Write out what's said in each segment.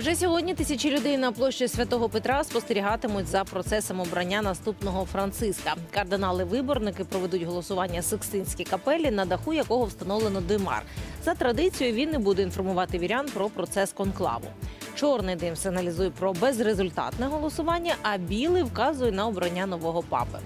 Вже сьогодні тисячі людей на площі Святого Петра спостерігатимуть за процесом обрання наступного Франциска. Кардинали-виборники проведуть голосування Сикстинській капелі, на даху якого встановлено димар. За традицією він не буде інформувати вірян про процес конклаву. Чорний дим сигналізує про безрезультатне голосування, а білий вказує на обрання нового папи.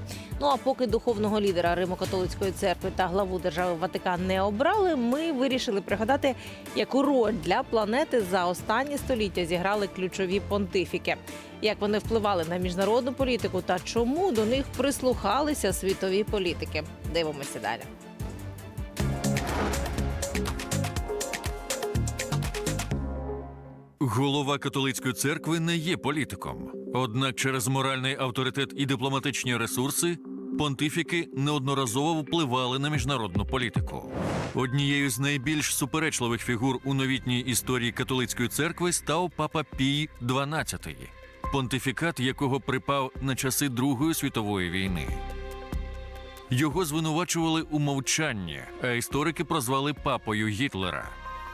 Ну а поки духовного лідера Римо-католицької церкви та главу держави Ватикан не обрали, ми вирішили пригадати, яку роль для планети за останні століття зіграли ключові понтифіки, як вони впливали на міжнародну політику та чому до них прислухалися світові політики. Дивимося далі. Голова католицької церкви не є політиком. Однак через моральний авторитет і дипломатичні ресурси понтифіки неодноразово впливали на міжнародну політику. Однією з найбільш суперечливих фігур у новітній історії католицької церкви став папа Пій XII, понтифікат якого припав на часи Другої світової війни. Його звинувачували у мовчанні, а історики прозвали папою Гітлера.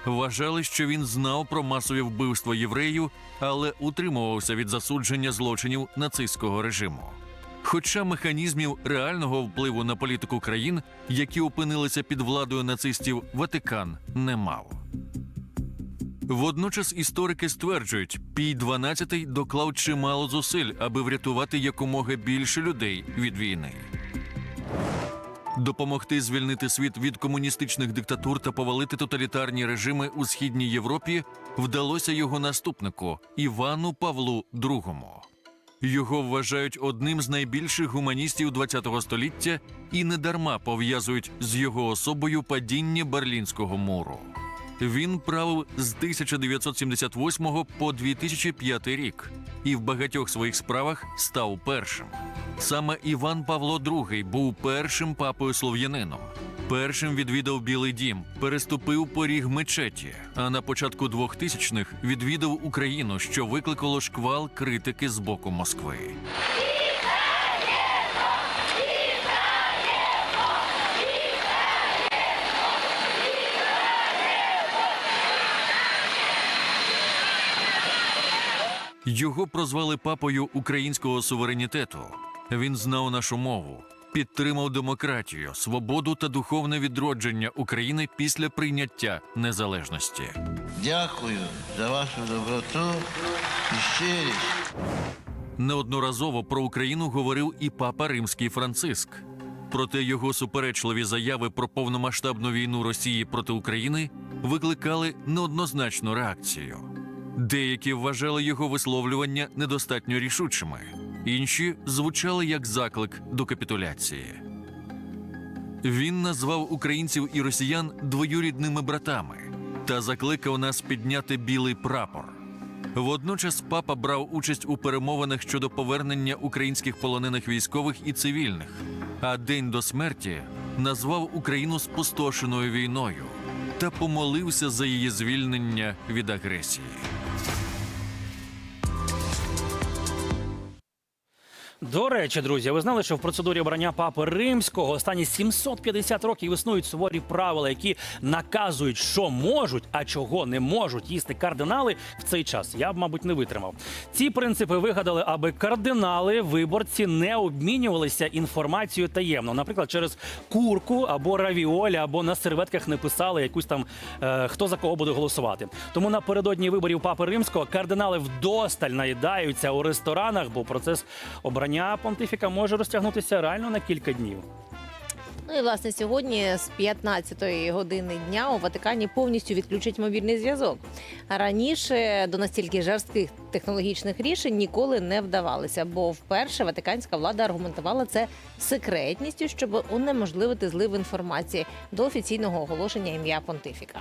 Вважали, що він знав про масові вбивства євреїв, але утримувався від засудження злочинів нацистського режиму. Хоча механізмів реального впливу на політику країн, які опинилися під владою нацистів, Ватикан не мав. Водночас історики стверджують, Пій XII доклав чимало зусиль, аби врятувати якомога більше людей від війни. Допомогти звільнити світ від комуністичних диктатур та повалити тоталітарні режими у східній Європі вдалося його наступнику Івану Павлу II. Його вважають одним з найбільших гуманістів ХХ століття і недарма пов'язують з його особою падіння Берлінського муру. Він правив з 1978 по 2005 рік і в багатьох своїх справах став першим. Саме Іван Павло II був першим папою слов'янином. Першим відвідав Білий Дім, переступив поріг мечеті, а на початку 2000-х відвідав Україну, що викликало шквал критики з боку Москви. Його прозвали папою українського суверенітету. Він знав нашу мову, підтримав демократію, свободу та духовне відродження України після прийняття незалежності. Дякую за вашу доброту і щирість. Неодноразово про Україну говорив і папа Римський Франциск. Проте його суперечливі заяви про повномасштабну війну Росії проти України викликали неоднозначну реакцію. Деякі вважали його висловлювання недостатньо рішучими, інші звучали як заклик до капітуляції. Він назвав українців і росіян двоюрідними братами та закликав нас підняти білий прапор. Водночас папа брав участь у перемовинах щодо повернення українських полонених військових і цивільних, а день до смерті назвав Україну спустошеною війною та помолився за її звільнення від агресії. До речі, друзі, ви знали, що в процедурі обрання папи римського останні 750 років існують суворі правила, які наказують, що можуть, а чого не можуть їсти кардинали в цей час. Я б, мабуть, не витримав. Ці принципи вигадали, аби кардинали, виборці не обмінювалися інформацією таємно. Наприклад, через курку або равіолі, або на серветках не писали якусь там е, хто за кого буде голосувати. Тому напередодні виборів папи римського кардинали вдосталь наїдаються у ресторанах, бо процес обрання понтифіка може розтягнутися реально на кілька днів. Ну і власне сьогодні з 15-ї години дня у Ватикані повністю відключать мобільний зв'язок. Раніше до настільки жорстких технологічних рішень ніколи не вдавалося, бо вперше ватиканська влада аргументувала це секретністю, щоб унеможливити злив інформації до офіційного оголошення ім'я понтифіка.